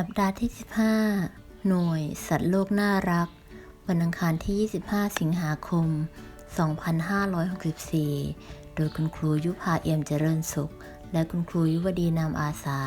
สัปดาห์ที่ 15 หน่วย สัตว์โลกน่ารัก วันอังคารที่ 25 สิงหาคม 2564 โดยคุณครูยุพาเอี่ยมเจริญสุข และคุณครูยุวดีนามอาสา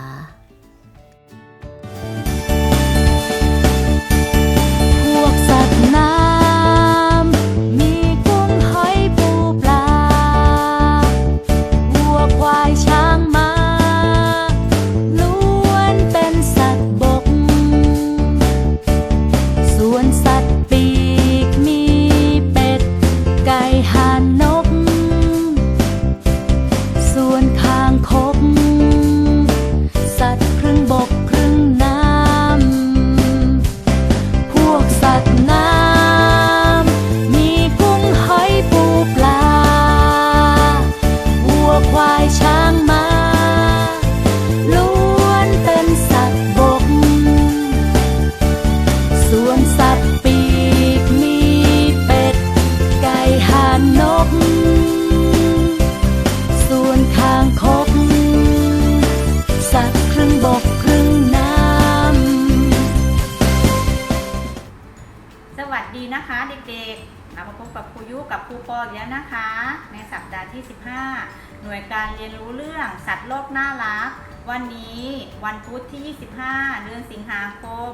ด็กๆเรามาพบกับครูยุกับครูปออีกแล้วนะคะ ในสัปดาห์ที่ 15 หน่วยการเรียนรู้เรื่องสัตว์โลกน่ารัก วันนี้วันพุธที่ 25 เดือนสิงหาคม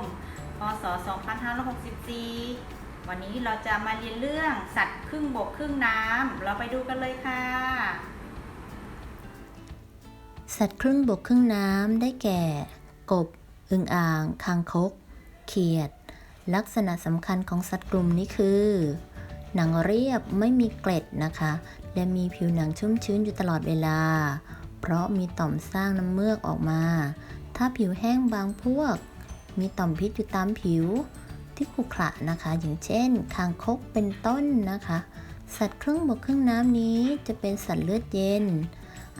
พศ 2564 วันนี้เราจะมาเรียนเรื่องสัตว์ครึ่งบกครึ่งน้ำ เราไปดูกันเลยค่ะ สัตว์ครึ่งบกครึ่งน้ำได้แก่ กบ อึ่งอ่าง คางคก เขียดลักษณะสำคัญของสัตว์กลุ่มนี้คือ หนังเรียบไม่มีเกล็ดนะคะ และมีผิวหนังชุ่มชื้นอยู่ตลอดเวลา เพราะมีต่อมสร้างน้ำเมือกออกมา ถ้าผิวแห้งบางพวก มีต่อมพิษอยู่ตามผิวที่ขรุขระนะคะ อย่างเช่นคางคกเป็นต้นนะคะ สัตว์ครึ่งบกครึ่งน้ำนี้จะเป็นสัตว์เลือดเย็น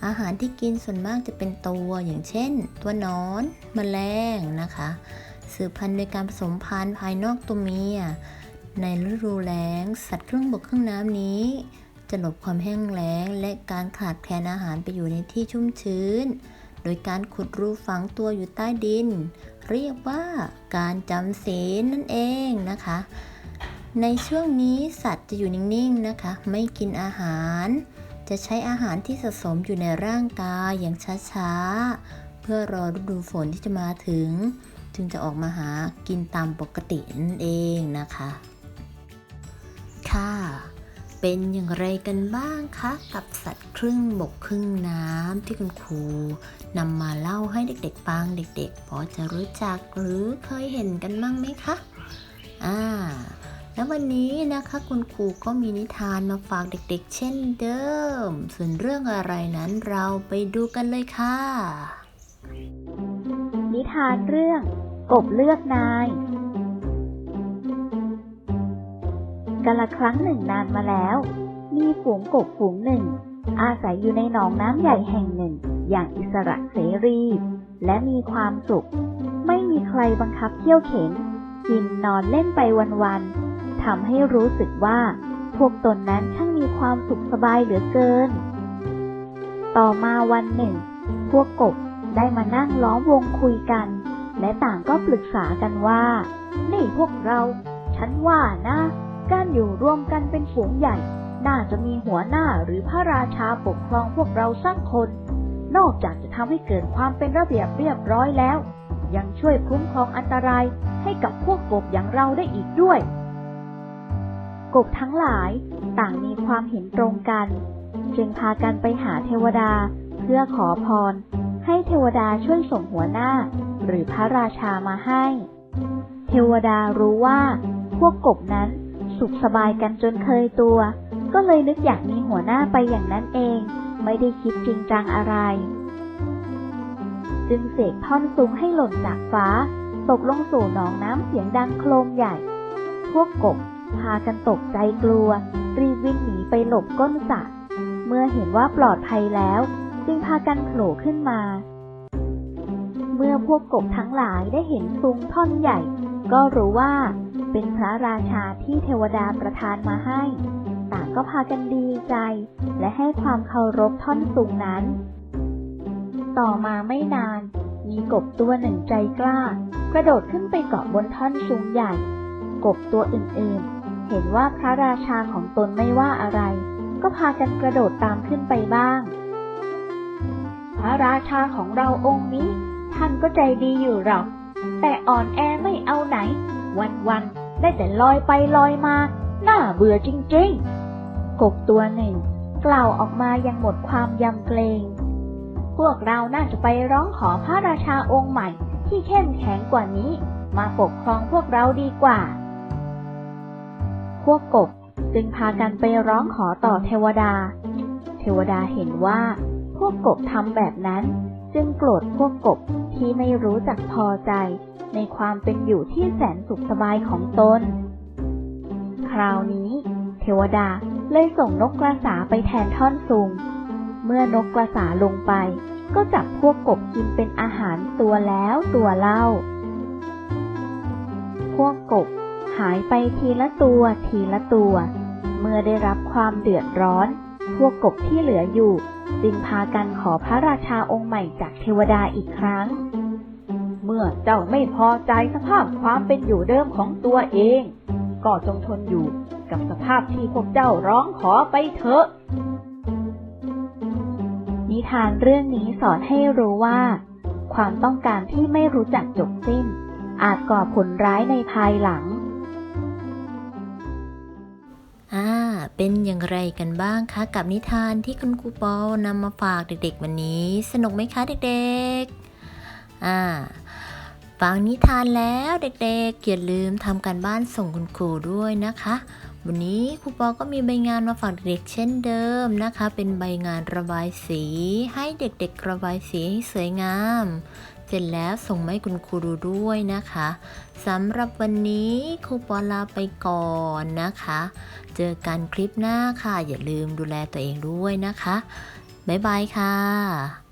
อาหารที่กินส่วนมากจะเป็นตัวอย่างเช่น ตัวนอนแมลงนะคะ สืบพันธุ์โดยการผสมพันธุ์ภายนอกตัวเมีย ในฤดูแล้ง สัตว์ครึ่งบกครึ่งน้ำนี้ จะหลบความแห้งแล้ง และการขาดแคลนอาหารไปอยู่ในที่ชุ่มชื้น โดยการขุดรูฝังตัวอยู่ใต้ดิน เรียกว่าการจำศีลนั่นเองนะคะ ในช่วงนี้สัตว์จะอยู่นิ่งๆนะคะ ไม่กินอาหาร จะใช้อาหารที่สะสมอยู่ในร่างกายอย่างช้าๆ เพื่อรอฤดูฝนที่จะมาถึง จึงจะออกมาหากินตามปกตินั่นเองนะคะ ค่ะ เป็นอย่างไรกันบ้างคะ กับสัตว์ครึ่งบกครึ่งน้ำที่คุณครูนำมาเล่าให้เด็กๆฟังเด็กๆพอจะรู้จักหรือเคยเห็นกันบ้างไหมคะ อ่า แล้ววันนี้นะคะคุณครูก็มีนิทานมาฝากเด็กๆ เช่นเดิม ส่วนเรื่องอะไรนั้นเราไปดูกันเลยค่ะ นิทานเรื่องกบเลือกนาย กาละครั้งหนึ่งนานมาแล้ว มีฝูงกบฝูงหนึ่ง อาศัยอยู่ในหนองน้ำใหญ่แห่งหนึ่ง อย่างอิสระเสรี และมีความสุข ไม่มีใครบังคับเที่ยวเข็น กินนอนเล่นไปวันๆทำให้รู้สึกว่า พวกตนนั้นช่างมีความสุขสบายเหลือเกิน ต่อมาวันหนึ่ง พวกกบได้มานั่งล้อมวงคุยกัน และต่างก็ปรึกษากันว่า นี่พวกเรา ฉันว่านะ การอยู่ร่วมกันเป็นฝูงใหญ่ น่าจะมีหัวหน้าหรือพระราชาปกครองพวกเราสักคน นอกจากจะทำให้เกิดความเป็นระเบียบเรียบร้อยแล้ว ยังช่วยคุ้มครองอันตรายให้กับพวกกบอย่างเราได้อีกด้วย กบทั้งหลายต่างมีความเห็นตรงกัน จึงพากันไปหาเทวดาเพื่อขอพร ให้เทวดาช่วยส่งหัวหน้า หรือพระราชามาให้ เทวดารู้ว่า พวกกบนั้น สุขสบายกันจนเคยตัว ก็เลยนึกอยากมีหัวหน้าไปอย่างนั้นเอง ไม่ได้คิดจริงจังอะไร จึงเสกท่อนสูงให้หล่นจากฟ้า ตกลงสู่หนองน้ำเสียงดังโครมใหญ่ พวกกบพากันตกใจกลัว รีบวิ่งหนีไปหลบก้นสระเมื่อเห็นว่าปลอดภัยแล้ว จึงพากันโผล่ขึ้นมา เมื่อพวกกบทั้งหลายได้เห็นซุงท่อนใหญ่ ก็รู้ว่า เป็นพระราชาที่เทวดาประทานมาให้ ต่างก็พากันดีใจ และให้ความเคารพท่อนซุงนั้น ต่อมาไม่นาน มีกบตัวหนึ่งใจกล้า กระโดดขึ้นไปเกาะบนท่อนสูงใหญ่ กบตัวอื่นๆ เห็นว่าพระราชาของตนไม่ว่าอะไร ก็พากันกระโดดตามขึ้นไปบ้าง พระราชาของเราองค์นี้ ท่านก็ใจดีอยู่หรอก แต่อ่อนแอไม่เอาไหน วันๆได้แต่ลอยไปลอยมา น่าเบื่อจริงๆ กบตัวหนึ่ง กล่าวออกมายังหมดความยำเกรงพวกเราน่าจะไปร้องขอพระราชาองค์ใหม่ที่เข้มแข็งกว่านี้ มาปกครองพวกเราดีกว่า พวกกบจึงพากันไปร้องขอต่อเทวดา เทวดาเห็นว่า พวกกบทำแบบนั้น จึงโกรธพวกกบ ที่ไม่รู้จักพอใจในความเป็นอยู่ที่แสนสุขสบายของตน คราวนี้ เทวดาเลยส่งนกกระสาไปแทนท่อนซุง เมื่อนกกระสาลงไป ก็จับพวกกบกินเป็นอาหารตัวแล้วตัวเล่า พวกกบหายไปทีละตัวทีละตัว เมื่อได้รับความเดือดร้อน พวกกบที่เหลืออยู่ จึงพากันขอพระราชาองค์ใหม่จากเทวดาอีกครั้ง เมื่อเจ้าไม่พอใจสภาพความเป็นอยู่เดิมของตัวเอง ก็จงทนอยู่กับสภาพที่พวกเจ้าร้องขอไปเถอะ นิทานเรื่องนี้สอนให้รู้ว่า ความต้องการที่ไม่รู้จักจบสิ้น อาจก่อผลร้ายในภายหลัง เป็นอย่างไรกันบ้างคะกับนิทานที่คุณครูปอนำมาฝากเด็กๆ วันนี้ สนุกไหมคะเด็กๆ อ่าฟังนิทานแล้วเด็กๆอย่าลืมทำการบ้านส่งคุณครูด้วยนะคะ วันนี้ครูปอก็มีใบงานมาฝากเด็กๆเช่นเดิมนะคะ เป็นใบงานระบายสี ให้เด็กๆระบายสีให้สวยงาม ร็จแล้วส่งมาให้คุณครูดูด้วยนะคะสำหรับวันนี้ครูปอลาไปก่อนนะคะ เจอกันคลิปหน้าค่ะ อย่าลืมดูแลตัวเองด้วยนะคะ บ๊ายบายค่ะ